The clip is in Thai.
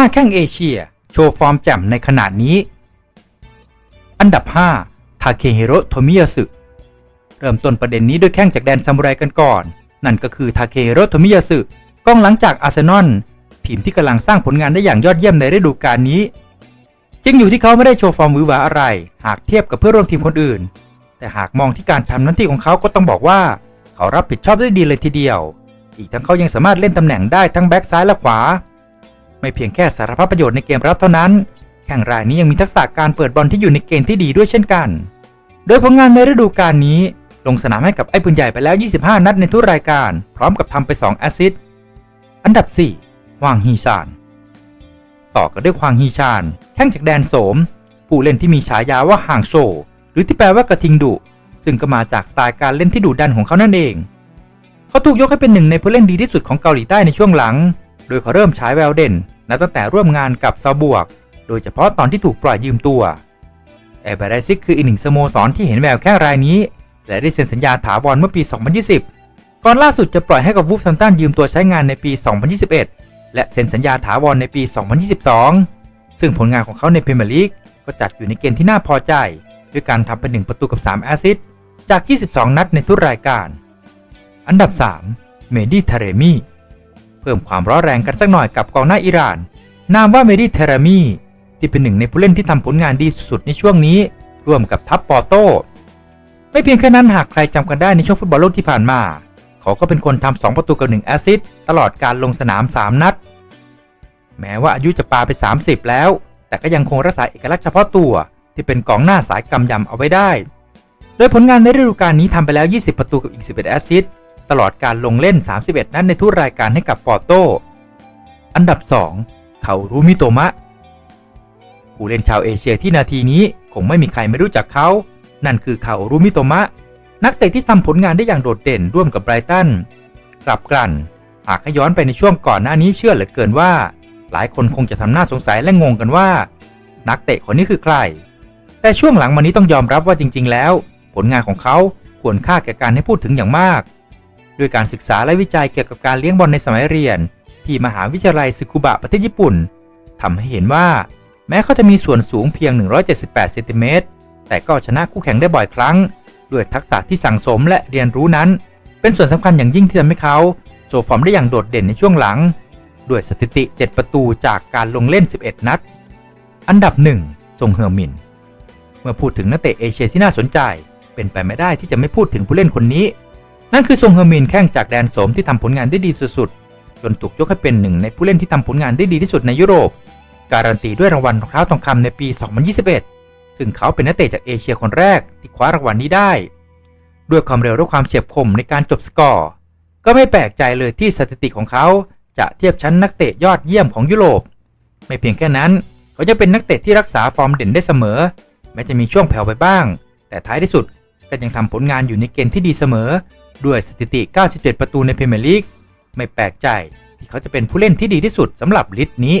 าแข้งเอเชีย โชว์ฟอร์มแจ่มในขนาดนี้ อันดับ 5 ทาเคฮิโร่โทมิยาสึเริ่มต้นประเด็นนี้ด้วยแข้งจากแดนซามูไรกันก่อน นั่นก็คือทาเคฮิโร่โทมิยาสึกองหลังจากอาร์เซนอลทีมที่กำลังสร้างผลงานได้อย่างยอดเยี่ยมในฤดูกาลนี้ จึงอยู่ที่เขาไม่ได้โชว์ฟอร์มวือหวาอะไร หากเทียบกับเพื่อนร่วมทีมคนอื่น แต่หากมองที่การทำหน้าที่ของเขาก็ต้องบอกว่า เขารับผิดชอบได้ดีเลยทีเดียว อีกทั้งเขายังสามารถเล่นตำแหน่งได้ทั้งแบ็กซ้ายและขวา ไม่เพียงแค่สารพัดประโยชน์ในเกมรับเท่านั้น แข่งรายนี้ยังมีทักษะการเปิดบอลที่อยู่ในเกณฑ์ที่ดีด้วยเช่นกัน โดยผลงานในฤดูกาลนี้ ลงสนามให้กับไอ้ปืนใหญ่ไปแล้ว 25 นัดในทุกรายการ พร้อมกับทำไป 2 แอสซิสต์ อันดับ4ฮวางฮีชาน ต่อกันด้วยฮวางฮีชาน แข้งจากแดนโสม ผู้เล่นที่มีฉายาว่าห่างโซ หรือที่แปลว่ากระทิงดุ ซึ่งก็มาจากสไตล์การเล่นที่ดุดันของเขานั่นเองเขาถูกยกให้เป็นหนึ่งในผู้เล่นดีที่สุดของเกาหลีใต้ในช่วงหลัง โดยเขาเริ่มฉายแววเด่น นับตั้งแต่ร่วมงานกับซาบวก โดยเฉพาะตอนที่ถูกปล่อยยืมตัวแอร์เบรซิกคืออีกหนึ่งสโมสรที่เห็นแววแค่รายนี้ และได้เซ็นสัญญาถาวรเมื่อปี 2020 ก่อนล่าสุดจะปล่อยให้กับวูฟซันตันยืมตัวใช้งานในปี 2021 และเซ็นสัญญาถาวรในปี 2022 ซึ่งผลงานของเขาในพรีเมียร์ลีกก็จัดอยู่ในเกณฑ์ที่น่าพอใจ ด้วยการทำเป็น1ประตูกับ 3 แอสซิสต์จาก 22 นัดในทุกรายการ อันดับ 3 เมดิเทเรมี เพิ่มความร้อนแรงกันสักหน่อยกับกองหน้าอิหร่าน นามว่าเมดิเทเรมีที่เป็นหนึ่งในผู้เล่นที่ทำผลงานดีสุดในช่วงนี้ ร่วมกับทัพปอร์โตไม่เพียงแค่นั้นหากใครจำกันได้ในช่วงฟุตบอลโลกที่ผ่านมา เขาก็เป็นคนทำ2ประตูกับ1แอสซิสต์ตลอดการลงสนาม 3 นัด แม้ว่าอายุจะปาไป 30 แล้ว แต่ก็ยังคงรักษาเอกลักษณ์เฉพาะตัว ที่เป็นกองหน้าสายกำยำเอาไว้ได้ โดยผลงานในฤดูกาลนี้ทำไปแล้ว 20 ประตูกับอีก 11 แอสซิสต์ ตลอดการลงเล่น 31 นัดในทุกรายการให้กับปอร์โต อันดับ 2 เขารูมิโตมะ ผู้เล่นชาวเอเชียที่นาทีนี้คงไม่มีใครไม่รู้จักเขา นั่นคือเขารูมิโตมะ นักเตะที่ทำผลงานได้อย่างโดดเด่นร่วมกับไบรตัน กลับกลั่น หากย้อนไปในช่วงก่อนหน้านี้เชื่อเหลือเกินว่า หลายคนคงจะทำหน้าสงสัยและงงกันว่า นักเตะคนนี้คือใคร แต่ช่วงหลังมานี้ต้องยอมรับว่าจริง ๆ แล้ว ผลงานของเขาควรค่าแก่การให้พูดถึงอย่างมาก ด้วยการศึกษาและวิจัยเกี่ยวกับการเลี้ยงบอลในสมัยเรียน ที่มหาวิทยาลัยซึคุบะประเทศญี่ปุ่นทำให้เห็นว่า แม้เขาจะมีส่วนสูงเพียง 178เซนติเมตรแต่ก็ชนะคู่แข่งได้บ่อยครั้ง ด้วยทักษะที่สั่งสมและเรียนรู้นั้น เป็นส่วนสำคัญอย่างยิ่งที่ทำให้เขาโชว์ฟอร์มได้อย่างโดดเด่นในช่วงหลัง ด้วยสถิติ 7 ประตูจากการลงเล่น 11 นัด อันดับ 1 ทรงเฮอร์มิน เมื่อพูดถึงนักเตะเอเชียที่น่าสนใจ เป็นไปไม่ได้ที่จะไม่พูดถึงผู้เล่นคนนี้ นั่นคือทรงเฮอร์มินแข้งจากแดนโสมที่ทำผลงานได้ดีสุดๆ จนถูกยกให้เป็นหนึ่งในผู้เล่นที่ทำผลงานได้ดีที่สุดในยุโรป การันตีด้วยรางวัลรองเท้าทองคำในปี 2021 ซึ่งเขาเป็นนักเตะจากเอเชียคนแรกที่คว้ารางวัลนี้ได้ ด้วยความเร็วและความเฉียบคมในการจบสกอร์ ก็ไม่แปลกใจเลยที่สถิติของเขาจะเทียบชั้นนักเตะยอดเยี่ยมของยุโรป ไม่เพียงแค่นั้น เขาจะเป็นนักเตะที่รักษาฟอร์มเด่นได้เสมอ แม้จะมีช่วงแผ่วไปบ้าง แต่ท้ายที่สุดก็ยังทำผลงานอยู่ในเกณฑ์ที่ดีเสมอ ด้วยสถิติ 97 ประตูในพรีเมียร์ลีก ไม่แปลกใจที่เขาจะเป็นผู้เล่นที่ดีที่สุดสำหรับลิสต์นี้